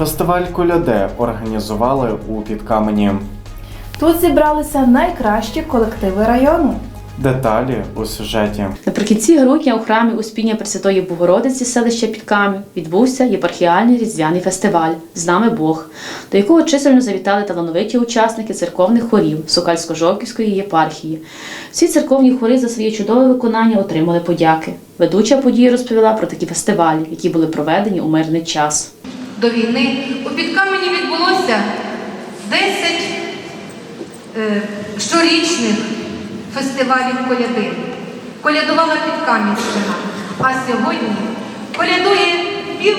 Фестиваль Коляде організували у Підкамені. Тут зібралися найкращі колективи району. Деталі у сюжеті. Наприкінці грудня у храмі Успіння Пресвятої Богородиці селища Підкамі відбувся єпархіальний різдвяний фестиваль З нами Бог, до якого чисельно завітали талановиті учасники церковних хорів Сокальсько-Жовківської єпархії. Всі церковні хори за своє чудове виконання отримали подяки. Ведуча події розповіла про такі фестивалі, які були проведені у мирний час. До війни у Підкамені відбулося 10 е, щорічних фестивалів коляди. Колядувала Підкам'янщина, а сьогодні колядує пів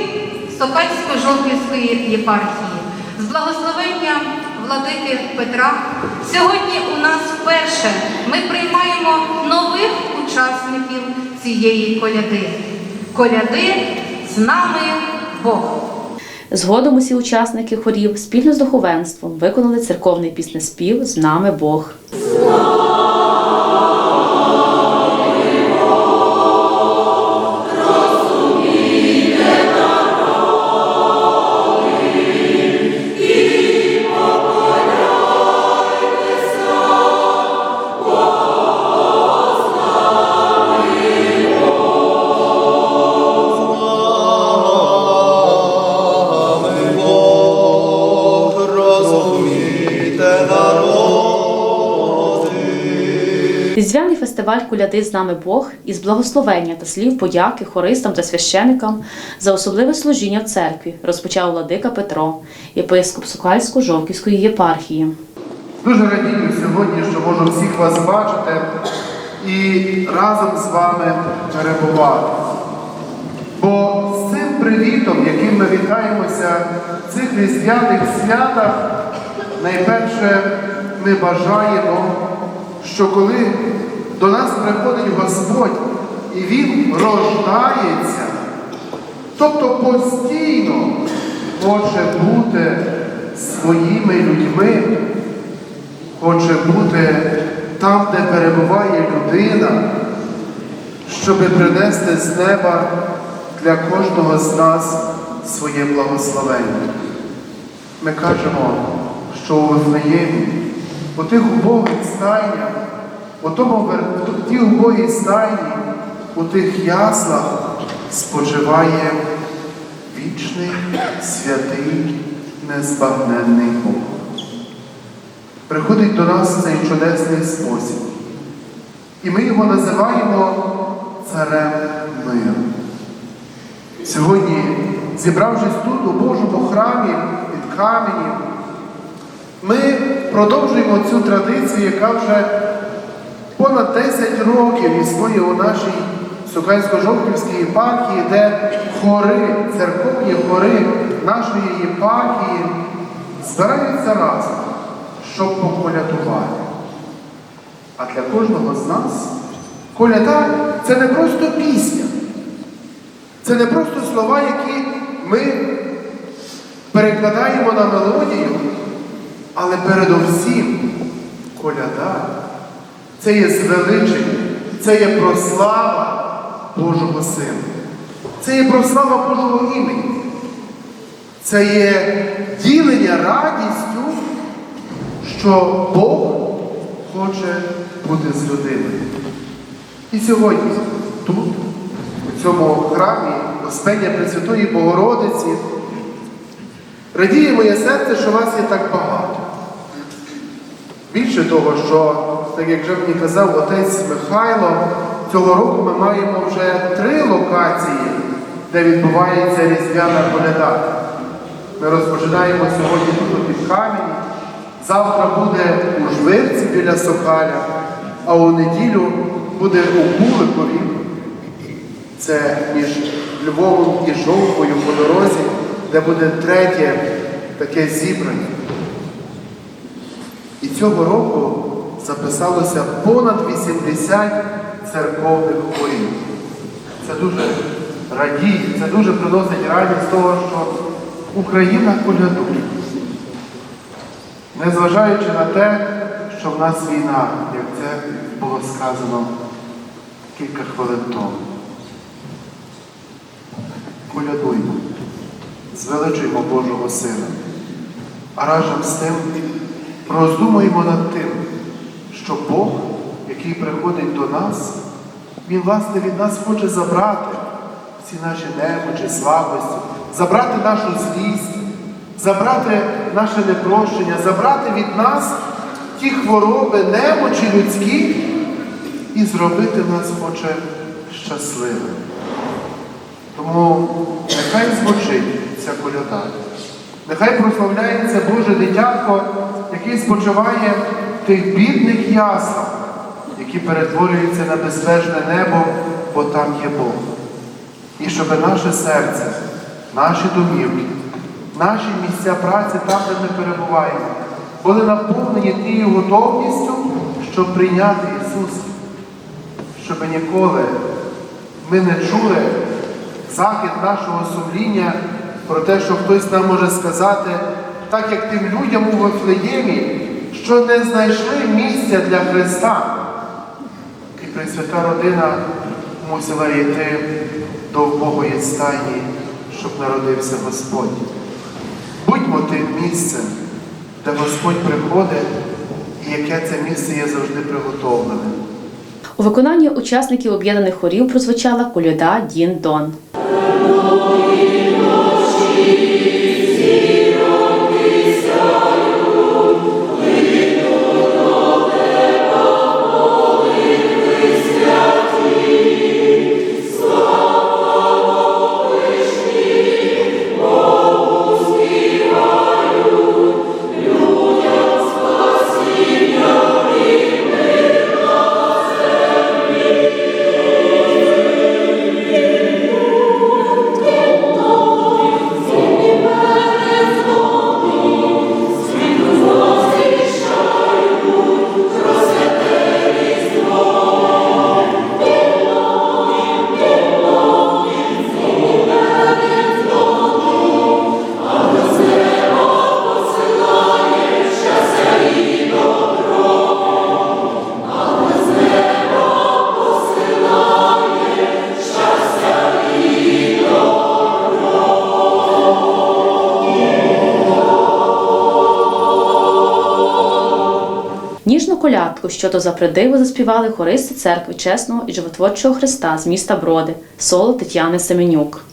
Сокальсько-Жовківської єпархії. З благословенням владики Петра сьогодні у нас вперше ми приймаємо нових учасників цієї коляди. Коляди з нами Бог. Згодом усі учасники хорів спільно з духовенством виконали церковний піснеспів З нами Бог. Фестиваль Куляди з нами Бог із благословення та слів подяки хористам та священикам за особливе служіння в церкві розпочав владика Петро, єпископ Сокальсько-Жовківської єпархії. Дуже радію сьогодні, що можу всіх вас бачити і разом з вами перебувати. Бо з цим привітом, яким ми вітаємося в цих різдвяних святах, найперше ми бажаємо, що коли до нас приходить Господь і Він рождається, тобто постійно хоче бути своїми людьми, хоче бути там, де перебуває людина, щоб принести з неба для кожного з нас своє благословення. Ми кажемо, що у Вифлеємі, у тих убогих стайнях, у тому у тій убогій стайні, у тих яслах спочиває вічний, святий, незбагненний Бог приходить до нас в цей чудесний спосіб. І ми його називаємо царем миру. Сьогодні, зібравшись тут, у Божому храмі під камені, ми продовжуємо цю традицію, яка вже понад 10 років існує у нашій Сукальсько-Жовківській єпархії, де хори, церковні хори нашої єпархії збираються разом, щоб поколядувати. А для кожного з нас коляда це не просто пісня, це не просто слова, які ми перекладаємо на мелодію, але передовсім коляда це є звеличення, це є прослава Божого Сина. Це є прослава Божого імені. Це є ділення радістю, що Бог хоче бути з людиною. І сьогодні тут, у цьому храмі Успення Пресвятої Богородиці, радіє моє серце, що вас є так багато. Більше того, що, так як вже мені казав отець Михайло, цього року ми маємо вже три локації, де відбувається різдвяна коляда. Ми розпочинаємо сьогодні тут під камені, завтра буде у Жвирці біля Сокаля, а у неділю буде у Куликові. Це між Львовом і Жовкою по дорозі, де буде третє таке зібрання. І цього року записалося понад 80 церковних хорів. Це дуже радіє, це дуже приносить радість того, що Україна колядує. Незважаючи на те, що в нас війна, як це було сказано кілька хвилин тому. Колядуймо. звеличуємо Божого Сина. А разом з тим роздумуємо над тим, що Бог, який приходить до нас, Він, власне, від нас хоче забрати всі наші немочі, слабості, забрати нашу злість, забрати наше непрощення, забрати від нас ті хвороби, немочі людські і зробити нас хоче щасливими. Тому нехай звучить ця коляда. Нехай прославляється Боже дитятко, який спочиває тих бідних яслах, які перетворюються на безпечне небо, бо там є Бог. І щоб наше серце, наші домівки, наші місця праці там, де ми перебуваємо, були наповнені тією готовністю, щоб прийняти Ісуса, щоб ніколи ми не чули захід нашого сумління про те, що хтось нам може сказати, так як тим людям у Вифлеємі, що не знайшли місця для Христа. І Пресвята родина мусила йти до вбогої стайні, щоб народився Господь. Будьмо тим місцем, де Господь приходить, і яке це місце є завжди приготовлене. У виконанні учасників об'єднаних хорів прозвучала коляда Дін Дон. Колядку, що то за придиву заспівали хористи церкви чесного і животворчого Христа з міста Броди, соло Тетяни Семенюк.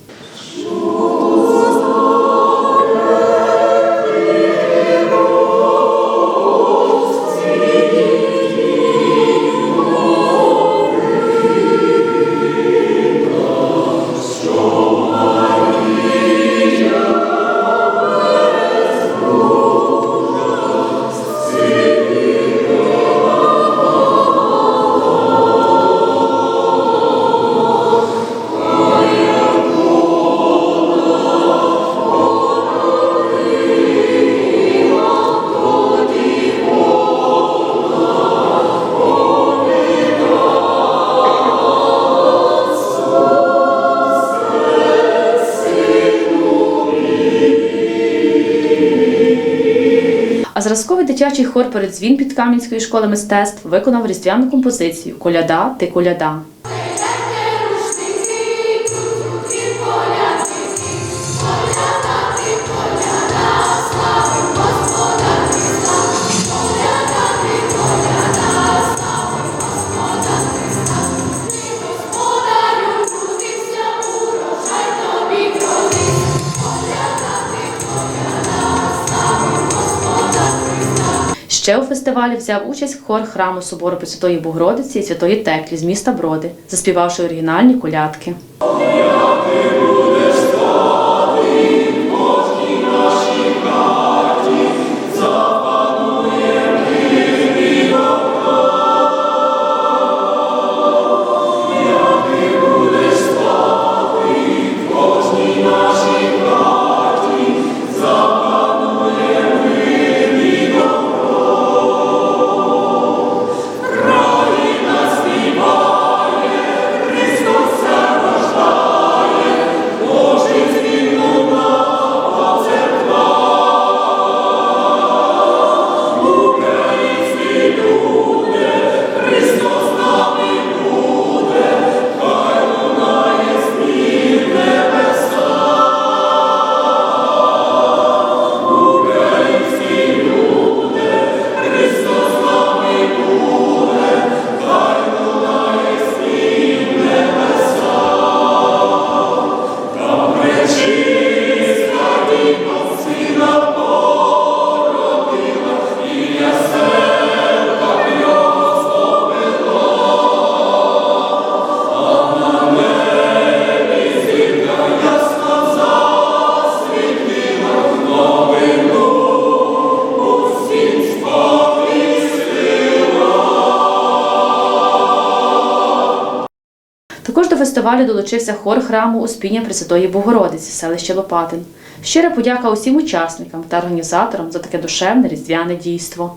А зразковий дитячий хор передзвін Підкам'янської школи мистецтв виконав різдвяну композицію Коляда, ти коляда. Ще у фестивалі взяв участь хор храму собору Пресвятої Богородиці і Святої Теклі з міста Броди, заспівавши оригінальні колядки. Фестивалю долучився хор храму Успіння Пресвятої Богородиці, селище Лопатин. Щира подяка усім учасникам та організаторам за таке душевне різдвяне дійство.